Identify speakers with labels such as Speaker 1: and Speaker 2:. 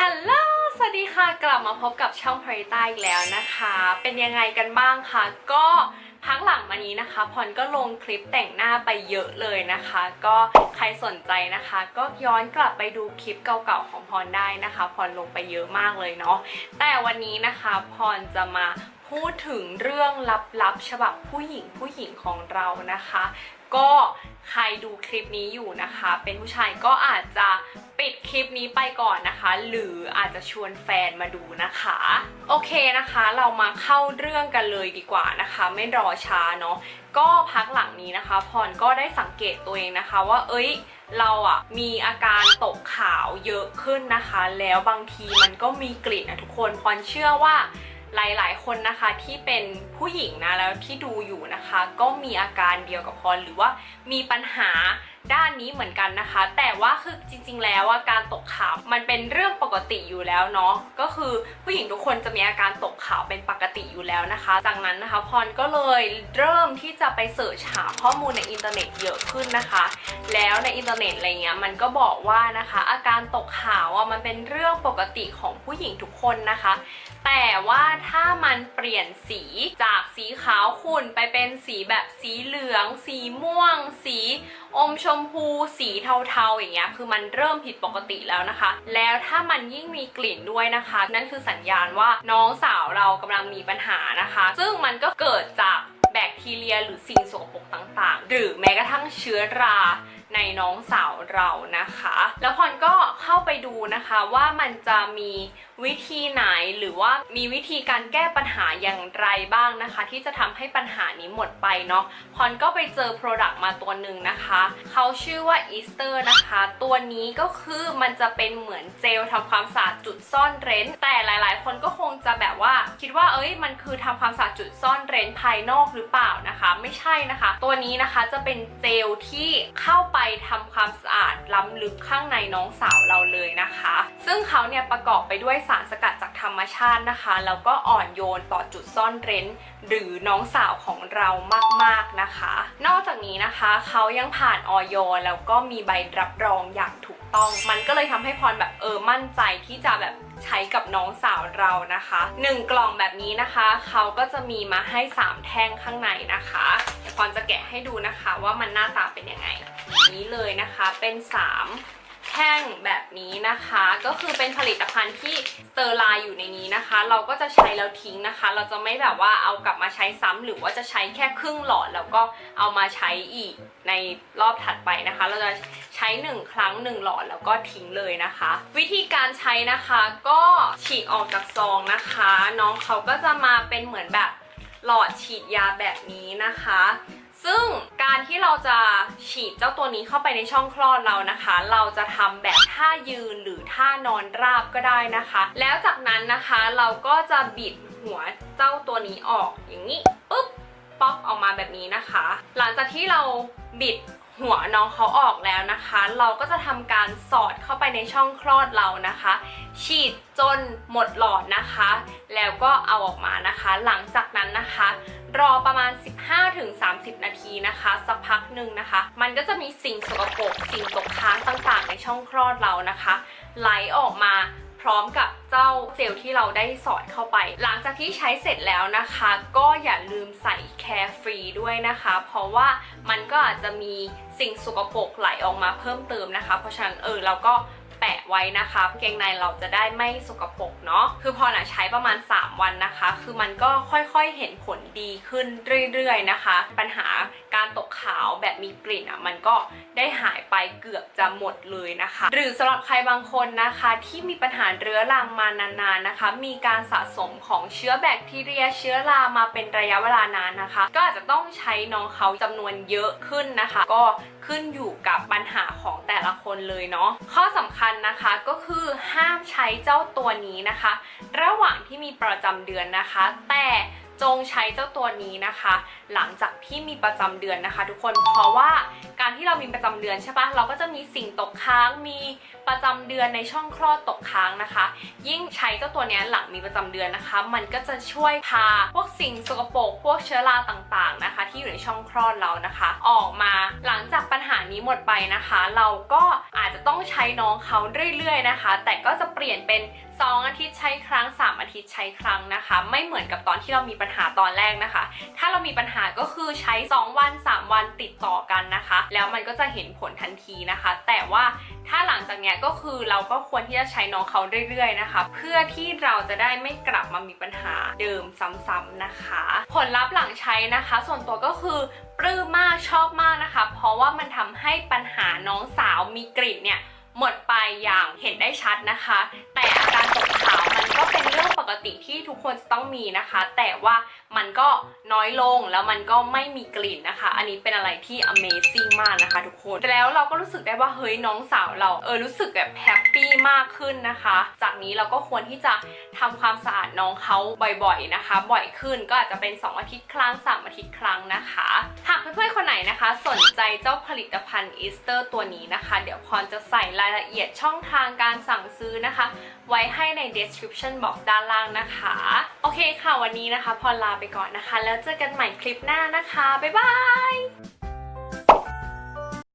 Speaker 1: ฮัลโหล สวัสดีค่ะ กลับมาพบกับช่องพริต้าอีกแล้วนะคะ เป็นยังไงกันบ้างคะ ก็พักหลังมานี้นะคะพรก็ลงคลิปแต่งหน้าไปเยอะเลยนะคะ ก็ใครสนใจนะคะ ก็ย้อนกลับไปดูคลิปเก่าๆของพรได้นะคะพรลงไปเยอะมากเลยเนาะแต่วันนี้นะคะพรจะมา พูดถึงเรื่องลับๆ ฉบับผู้หญิงผู้หญิงของเรานะคะ ก็ใครดูคลิปนี้อยู่นะคะ เป็นผู้ชายก็อาจจะปิดคลิปนี้ไปก่อนนะคะ หรืออาจจะชวนแฟนมาดูนะคะ โอเคนะคะ เรามาเข้าเรื่องกันเลยดีกว่านะคะ ไม่รอช้าเนาะก็พักหลังนี้นะคะ พรก็ได้สังเกตตัวเองนะคะ ว่าเอ้ยเราอะมีอาการตกขาวเยอะขึ้นนะคะ แล้วบางทีมันก็มีกลิ่นนะทุกคนพรเชื่อว่า หลายๆ คนนะคะที่เป็นผู้หญิงนะแล้วที่ดูอยู่นะคะ ก็มีอาการเดียวกับพรหรือว่ามีปัญหา ด้านนี้เหมือนกันนะคะ แต่ว่าคือจริง ๆ แล้วว่าการตกขาวมันเป็นเรื่องปกติอยู่แล้วเนาะก็คือผู้หญิงทุกคนจะมีอาการตกขาวเป็นปกติอยู่แล้วนะคะ จากนั้นนะคะพรก็เลยเริ่มที่จะไปเสิร์ชหาข้อมูลในอินเทอร์เน็ตเยอะขึ้นนะคะ แล้วในอินเทอร์เน็ตอะไรเงี้ยมันก็บอกว่านะคะ อาการตกขาวอะมันเป็นเรื่องปกติของผู้หญิงทุกคนนะคะ แต่ว่าถ้ามันเปลี่ยนสีจากสีขาวขุ่นไปเป็นสีแบบสีเหลือง สีม่วง สีอมชมพูสีเทาๆอย่างเงี้ยคือมันเริ่มผิดปกติแล้วนะคะ แล้วถ้ามันยิ่งมีกลิ่นด้วยนะคะ นั่นคือสัญญาณว่าน้องสาวเรากำลังมีปัญหานะคะ ซึ่งมันก็เกิดจากแบคทีเรียหรือสิ่งสกปรกต่างๆ หรือแม้กระทั่งเชื้อราในน้องสาวเรานะคะ แล้วพรก็ ไปดูนะคะว่ามันจะมีวิธีไหนหรือว่ามีวิธีการแก้ปัญหาอย่างไรบ้างนะคะ ที่จะทำให้ปัญหานี้หมดไปเนาะพรก็ไปเจอ Product มาตัวหนึ่งนะคะเขาชื่อว่า Easter นะคะ ตัวนี้ก็คือมันจะเป็นเหมือนเจลทำความสะอาดจุดซ่อนเร้น แต่หลาย ๆ คนก็คงจะแบบว่า คิดว่าเอ้ยมันคือทำความสะอาดจุดซ่อนเร้นภายนอกหรือเปล่านะคะไม่ใช่นะคะ ตัวนี้นะคะจะเป็นเจลที่เข้าไปทำความสะอาดล้ำลึกข้างในน้องสาวเราเลยนะคะ ซึ่งเขาเนี่ยประกอบไปด้วยสารสกัดจากธรรมชาตินะคะแล้วก็อ่อนโยนต่อจุดซ่อนเร้น หรือน้องสาวของเรามากๆนะคะ นอกจากนี้นะคะเขายังผ่านออยแล้วก็มีใบรับรองอย่างถูก ต้อง มันก็เลยทำให้พรแบบเออมั่นใจที่จะแบบใช้กับน้องสาวเรานะคะหนึ่งกล่องแบบนี้นะคะ เขาก็จะมีมาให้ 3 แท่งข้างในนะคะพรจะแกะให้ดูนะคะว่ามันหน้าตาเป็นยังไงนี้เลยนะคะเป็น 3 แท่งแบบนี้นะคะ ก็คือเป็นผลิตภัณฑ์ที่สเตอร์ไลน์อยู่ในนี้นะคะ เราก็จะใช้แล้วทิ้งนะคะ เราจะไม่แบบว่าเอากลับมาใช้ซ้ำหรือว่าจะใช้แค่ครึ่งหลอด แล้วก็เอามาใช้อีกในรอบถัดไปนะคะ เราจะใช้ 1 ครั้ง 1 หลอดแล้วก็ทิ้งเลยนะคะ วิธีการใช้นะคะก็ฉีกออกจากซองนะคะ น้องเขาก็จะมาเป็นเหมือนแบบหลอดฉีดยาแบบนี้นะคะ ซึ่งการที่เราจะฉีดเจ้าตัวนี้เข้าไปในช่องคลอดเรานะคะ เราจะทำแบบท่ายืนหรือท่านอนราบก็ได้นะคะ แล้วจากนั้นนะคะเราก็จะบิดหัวเจ้าตัวนี้ออกอย่างนี้ปุ๊บป๊อกออกมาแบบนี้นะคะ หลังจากที่เราบิด หัวน้องเขาออกแล้วนะคะ เราก็จะทำการสอดเข้าไปในช่องคลอดเรานะคะ ฉีดจนหมดหลอดนะคะ แล้วก็เอาออกมานะคะ หลังจากนั้นนะคะ รอประมาณ 15-30 นาทีนะคะ สักพักหนึ่งนะคะ มันก็จะมีสิ่งสกปรกสิ่งตกค้างต่างๆ ในช่องคลอดเรานะคะ ไหลออกมา พร้อมกับเจ้าเจลที่เราได้สอดเข้าไป หลังจากที่ใช้เสร็จแล้วนะคะ ก็อย่าลืมใส่แคร์ฟรีด้วยนะคะ เพราะว่ามันก็อาจจะมีสิ่งสกปรกไหลออกมาเพิ่มเติมนะคะ เพราะฉะนั้นเออเราก็ ไว้นะคะเกงในเราจะได้ไม่สกปรกเนาะคือพอหนะใช้ประมาณ 3 วันนะคะ คือมันก็ค่อยๆเห็นผลดีขึ้นเรื่อยๆนะคะ ปัญหาการตกขาวแบบมีกลิ่นอะมันก็ได้หายไปเกือบจะหมดเลยนะคะ หรือสำหรับใครบางคนนะคะที่มีปัญหาเรื้อรังมานานๆนะคะ มีการสะสมของเชื้อแบคทีเรียเชื้อรามาเป็นระยะเวลานานนะคะ ก็อาจจะต้องใช้น้องเขาจำนวนเยอะขึ้นนะคะ ก็ขึ้นอยู่กับปัญหาของ ละคนเลยเนาะข้อสำคัญนะคะก็คือห้ามใช้เจ้าตัวนี้นะคะ ระหว่างที่มีประจำเดือนนะคะ แต่ จงใช้เจ้าตัวนี้นะคะ หลังจากที่มีประจำเดือนนะคะ ทุกคนเพราะว่าการที่เรามีประจำเดือนใช่ปะเราก็จะมีสิ่งตกค้างมีประจำเดือนในช่องคลอดตกค้างนะคะ ยิ่งใช้เจ้าตัวนี้หลังมีประจำเดือนนะคะ มันก็จะช่วยพาพวกสิ่งสกปรกพวกเชื้อราต่างๆนะคะ ที่อยู่ในช่องคลอดเรานะคะ ออกมาหลังจากปัญหานี้หมดไปนะคะ เราก็อาจจะต้องใช้น้องเขาเรื่อยๆนะคะ แต่ก็จะเปลี่ยนเป็น 2 อาทิตย์ใช้ครั้ง3 ทิตย์ใช้ครั้งนะคะ ไม่เหมือนกับตอนที่เรามีปัญหาตอนแรกนะคะ ถ้าเรามีปัญหาก็คือใช้ 2 วัน 3 วันติดต่อกันนะคะ แล้วมันก็จะเห็นผลทันทีนะคะ แต่ว่าถ้าหลังจากเนี้ยก็คือเราก็ควรที่จะใช้น้องเขาเรื่อยๆนะคะ เพื่อที่เราจะได้ไม่กลับมามีปัญหาเดิมซ้ำๆนะคะ ผลลัพธ์หลังใช้นะคะ ส่วนตัวก็คือปลื้มมากชอบมากนะคะ เพราะว่ามันทำให้ปัญหาน้องสาวมีกลิ่นเนี่ยหมดไปอย่างเห็นได้ชัดนะคะ แต่อาการตก ก็เป็นเรื่องปกติที่ทุกคนจะต้องมีนะคะ แต่ว่ามันก็น้อยลงแล้วมันก็ไม่มีกลิ่นนะคะ อันนี้เป็นอะไรที่ Amazing มากนะคะทุกคนแต่แล้วเราก็รู้สึกได้ว่าเฮ้ยน้องสาวเราเออรู้สึกแบบแฮปปี้มากขึ้นนะคะ จากนี้เราก็ควรที่จะทำความสะอาดน้องเขาบ่อยๆนะคะ บ่อยขึ้นก็อาจจะเป็น 2 อาทิตย์ครั้ง 3 อาทิตย์ครั้งนะคะ หากเพื่อนๆคนไหนนะคะ สนใจเจ้าผลิตภัณฑ์อีสเตอร์ตัวนี้นะคะ เดี๋ยวพรจะใส่รายละเอียดช่องทางการสั่งซื้อนะคะ ไว้ให้ใน description box ด้านล่างนะคะ โอเคค่ะวันนี้นะคะ พอลาไปก่อนนะคะ แล้วเจอกันใหม่คลิปหน้านะคะ บ๊ายบาย